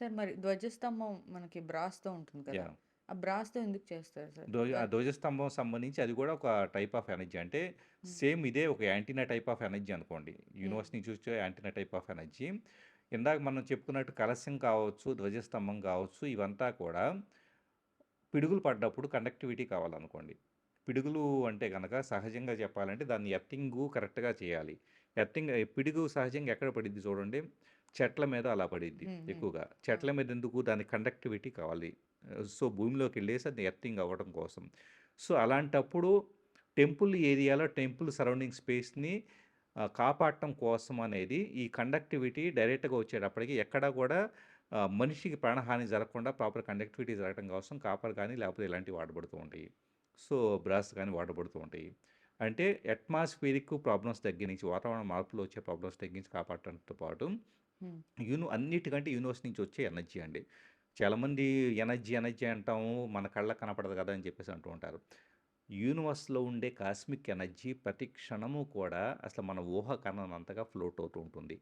Sir మరి ధ్వజస్తంభం మనకి బ్రాస్‌తో ఉంటుంది కదా! ఆ బ్రాస్‌తో ఎందుకు చేస్తారు సార్? ధ్వజ ఆ ధ్వజస్తంభం సంబంధించి అది కూడా ఒక టైప్ ఆఫ్ ఎనర్జీ. అంటే. సేమ్ ఇదే ఒక యాంటీనా టైప్ ఆఫ్ ఎనర్జీ అనుకోండి. యూనివర్స్. నుంచి వచ్చే యాంటీనా టైప్ ఆఫ్ ఎనర్జీ. ఇందాక మనం చెప్పుకున్నట్టు కలశం కావచ్చు, ధ్వజస్తంభం కావచ్చు, ఇవంతా కూడా పిడుగులు పడ్డప్పుడు కండక్టివిటీ కావాలనుకోండి. పిడుగులు అంటే గనక సహజంగా చెప్పాలంటే దాన్ని ఎర్తింగు కరెక్ట్‌గా చేయాలి. ఎర్తింగ్ పిడుగు సహజంగా ఎక్కడ పడిద్ది చూడండి. చెట్ల మీద అలా పడిద్ది. హ్మ్. ఎక్కువగా. చెట్ల మీద ఎందుకు దానికి కండక్టివిటీ కావాలి. సో, భూమిలోకెళ్ళేసి అది ఎర్తింగ్ అవ్వడం కోసం. సో, అలాంటప్పుడు టెంపుల్ ఏరియాలో టెంపుల్ సరౌండింగ్ స్పేస్‌ని కాపాడటం కోసం అనేది ఈ కండక్టివిటీ డైరెక్ట్‌గా వచ్చేటప్పటికి ఎక్కడా కూడా మనిషికి ప్రాణహాని జరగకుండా ప్రాపర్ కండక్టివిటీ జరగడం కోసం కాపర్ గానీ, లేకపోతే ఇలాంటివి వాడబడుతూ ఉంటాయి. సో, బ్రాస్ గానీ వాడబడుతూ ఉంటాయి. అంటే అట్మాస్ఫియరిక్ ప్రాబ్లమ్స్ దగ్గర నుంచి వాతావరణ మార్పులో వచ్చే ప్రాబ్లమ్స్ తగ్గించి కాపాడటంతో పాటు. యూను అన్నిటికంటే యూనివర్స్ నుంచి వచ్చే ఎనర్జీ అండి. చాలామంది ఎనర్జీ, ఎనర్జీ అంటాము. మన కళ్ళకు కనపడదు కదా! అని చెప్పేసి అంటూ ఉంటారు. యూనివర్స్‌లో ఉండే కాస్మిక్ ఎనర్జీ ప్రతి క్షణము కూడా అసలు మన ఊహ కననంతగా ఫ్లోట్ అవుతూ ఉంటుంది.